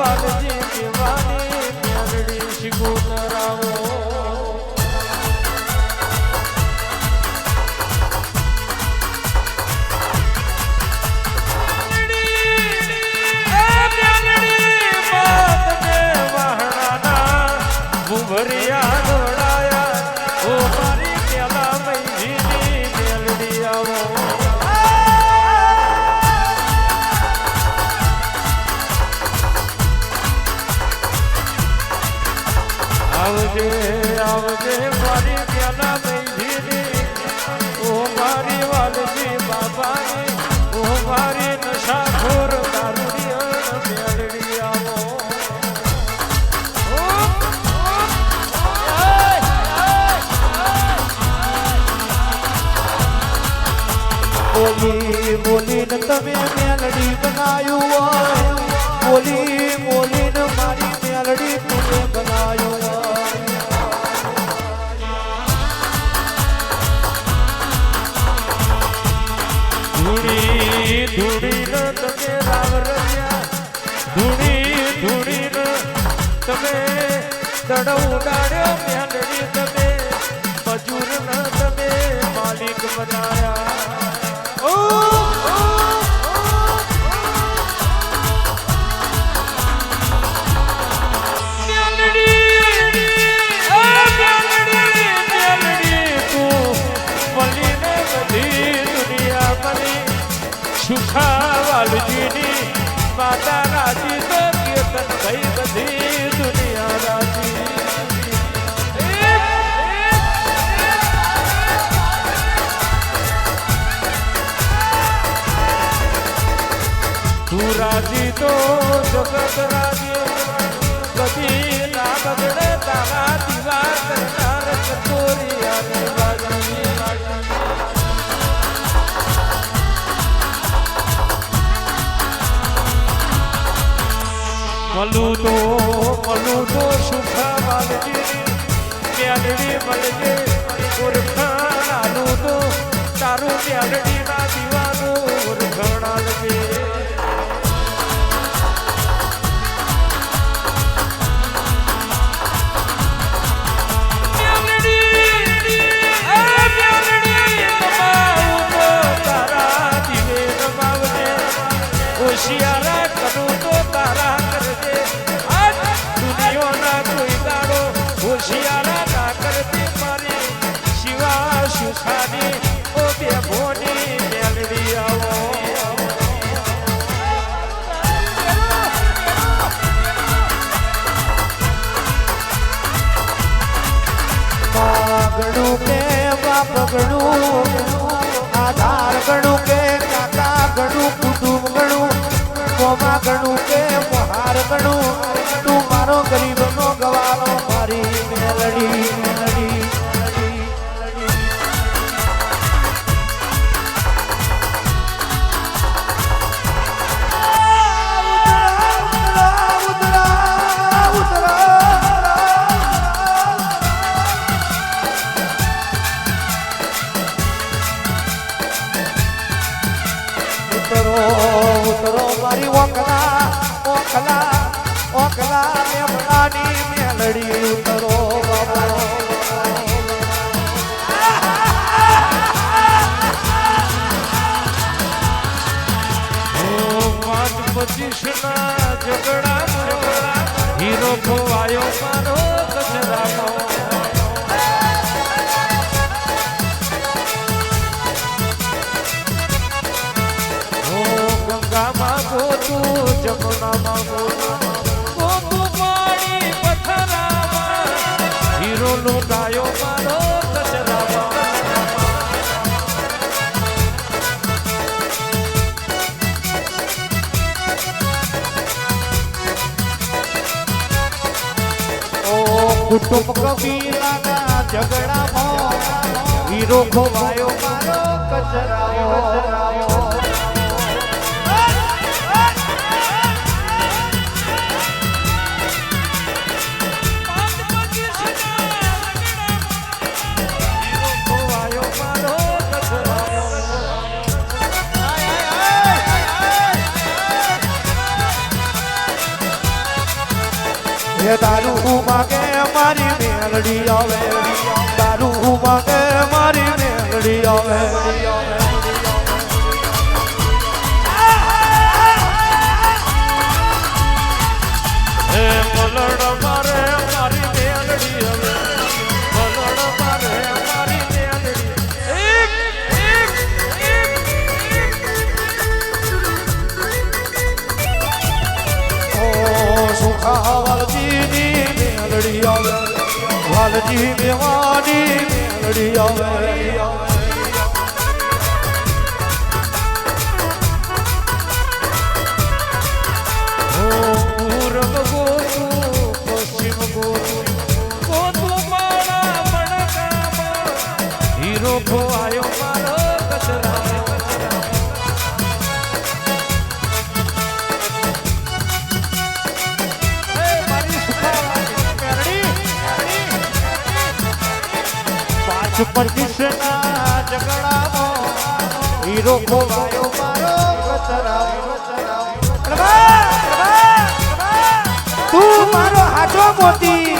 વાલજી દેવાની મેરડી શિગુતર બોલી, બોલીને તમે મેલડી બનાયું હોય. બોલી, બોલીને મારી મેલડી તમે બનાયું હોય. ધૂળી ધૂળીનો તમે રાવ રમ્યા ધૂળી ધૂળીનો તમે દડો ઉડાડ્યો મેલડી તમે. મજૂરનો તમે માલિક બનાયા. સુખાવાલજીની માતા રાજી તો કીર્તન થઈ બધી દુનિયા તું રાજી તો જગત રાજી. કદી ના તારા દીવા કરનાર કચોરિયાની બાજી મલું તો મલું તો સુખા વાલજી મેલડી મળજે ઓળખાણ તો તારું મેલડી ના સુખાની ઓ બે ભોની મેલડી આવો. ગણું કે બાપ ગણું, આધાર ગણું કે કાકા ગણું, કુટુંબ ગણું, કોમા તું મારો ગરીબનો ગવારો મારી મેલડી. ઓખલા ઓખલા મેમણાની મેલડી ઉતરો બાબા. પાંચ પચીસ ના ઝઘડા હીરો ખોવાયો મારો. કુટુંબ કબીલાના ઝઘડામાં હીરો ખોવાયો મારો કચરાયો. એ દારૂ માગે મારી મેલડી આવે. તારું માગે મારી મેલડી આવે. હે મલડ મેલડી આવે. વાલજી મેવાની મેલડી આવે. પચીસના હીરો મારો તું મારો હાચો મોતી.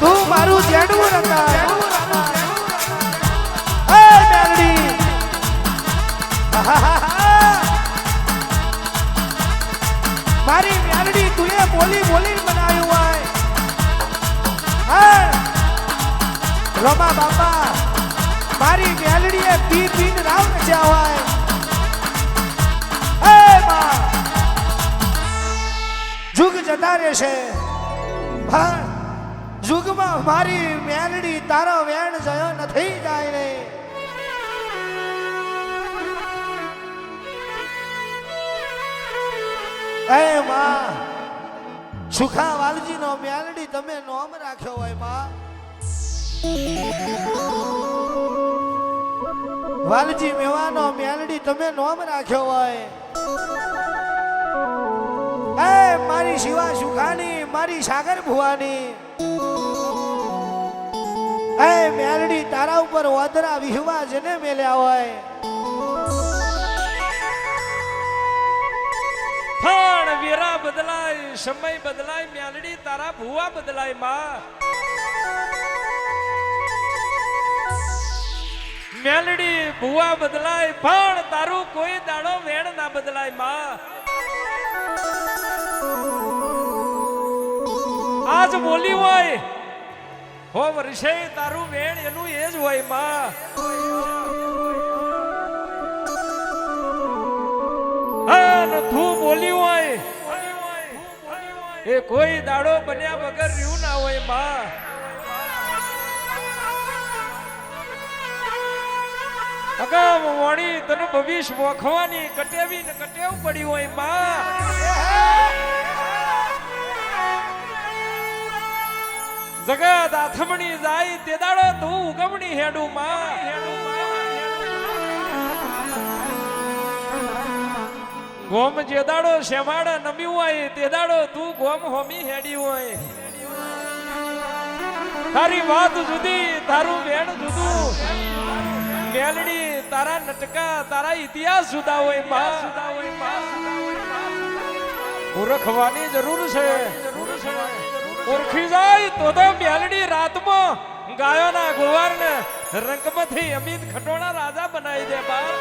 તું મારું જેડવું નતા રમા બાપા. મારી મેલડીએ પી પી રાવ નચ્યા હોય એ માં. જુગ જતા રહેશે. પણ જુગમાં મારી મેલડી, તારો વેણ જયો નથી જાય રે. એ માં. સુખા વાલજી નો મેલડી તમે નોમ રાખ્યો હોય, માં. વાલજી મેવાનો મેલડી તમે નોમ રાખ્યો હોય. એ, મારી શિવા સુખાની, મારી સાગર ભુવાની. એ, મેલડી તારા ઉપર વાદરા વિહવા જેને મેલ્યા હોય. પણ વેરા બદલાય, સમય બદલાય, મેલડી તારા ભુવા બદલાય, માં. મેલડી, ભુવા બદલાય, પણ તારું કોઈ દાડો વેણ ના બદલાય, માં. આજ બોલી હોય હો વર્ષે તારું વેણ એનું એ જ હોય, માં. તું બોલી હોય, એ કોઈ દાડો બન્યા વગર રહ્યું ના હોય, માં. અગામ વણી તને ભવિષ્ય વખવાની કટેવી ને કટેવ પડી હોયમાં જગત આથમણી જાય તે દાડો તું ઉગમણી હેડું માં ગોમ જે દાડો શેમાડા નમી હોય તે દાડો તું ગોમ હોમી હેડી હોય. તારી વાત જુદી, તારું વેણ જુદું. મેલડી તારા નટકા, તારા ઇતિહાસ જુદા હોયમાં ઓળખવાની જરૂર છે. ઓળખી જાય તો તો મેલડી રાતમાં ગાયોના ગોવારને રંગમાંથી અમિત ખટોણા રાજા બનાવી દે બાર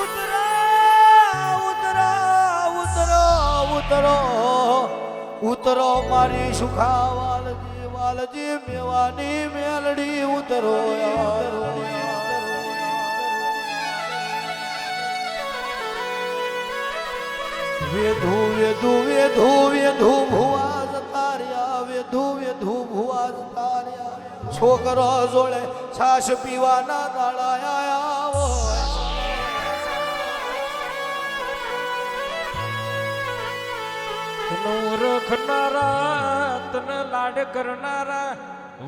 ઉતરો ઉતરો ઉતરો ઉતરો. ઉતરો મારી સુખા વાલજી મેવાની મેલડી ઉતરો વેધુ વેધુ વેધુ વેધુ ભુવા જતા રહ્યા વેધુ વેધુ ભુવા જતા રહ્યા છોકરો જોડે છાશ પીવાના દાડા આયા. તને ઓળખનારા તને લાડ કરનારા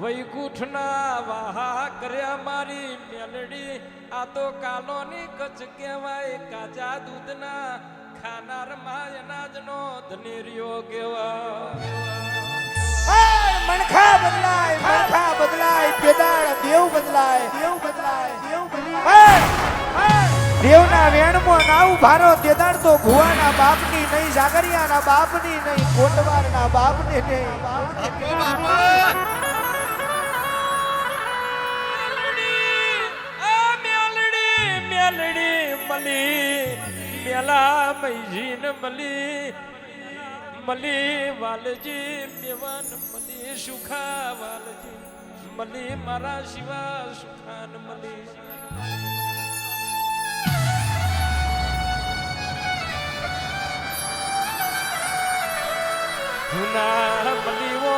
વૈકુંઠના વાહા કર્યા મારી મેલડી. આ તો કાલોની કચ કહેવાય કાચા દૂધના ખાનારમાં અનાજનો ધનેરિયો કેવા મણખા બદલાય મણખા બદલાય પેદાળ દેવ બદલાય. દેવ બદલાય દેવ બદલાય. દેવના વેણમાં નાવ ભારો તેદાડ તો ભુવાના બાપની નહીં, જાગરિયાના બાપની નહીં, કોટવારના બાપની નહીં. મલી, મેલા મૈજીન મલી મલી વાલજી, મેવાન મલી, સુખા વાલજી, મલી મારા શિવા, સુખાન મલી. જૂના મલીવો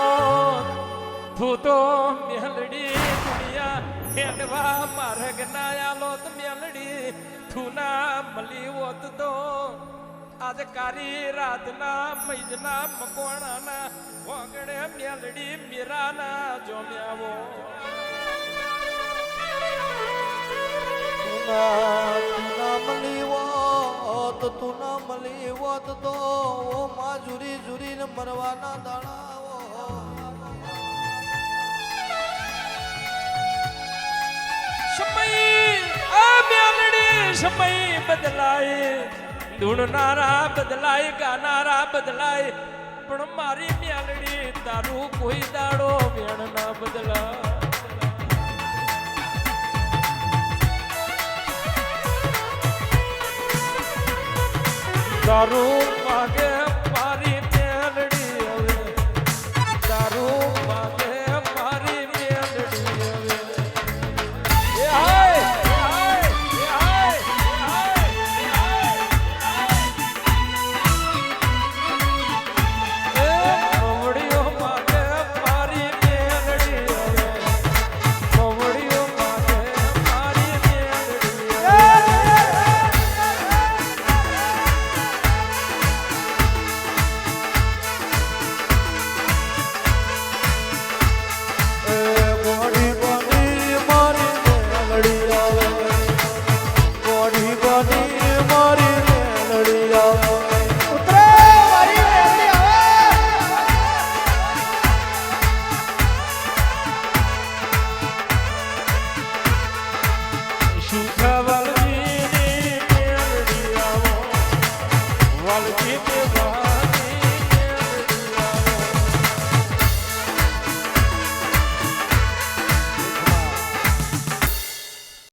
થૂતો મેલડી દુનિયા હેડવા માર્ગ ના આલો મેલડી થૂના ના મલી હોત તો આજ કારી રાતના મૈજના મકોણાના વાગડે મેલડી મીરાના જોમ્યાવો તુના મળી તું ન મળી હોત તો ઓ માં જુરી જુરીને મરવાના દાણા સમય બદલાય. ધૂણનારા બદલાય ગાનારા બદલાય. પણ મારી મ્યાલડી તારું કોઈ દાડો વેણ ના બદલાય. কারণ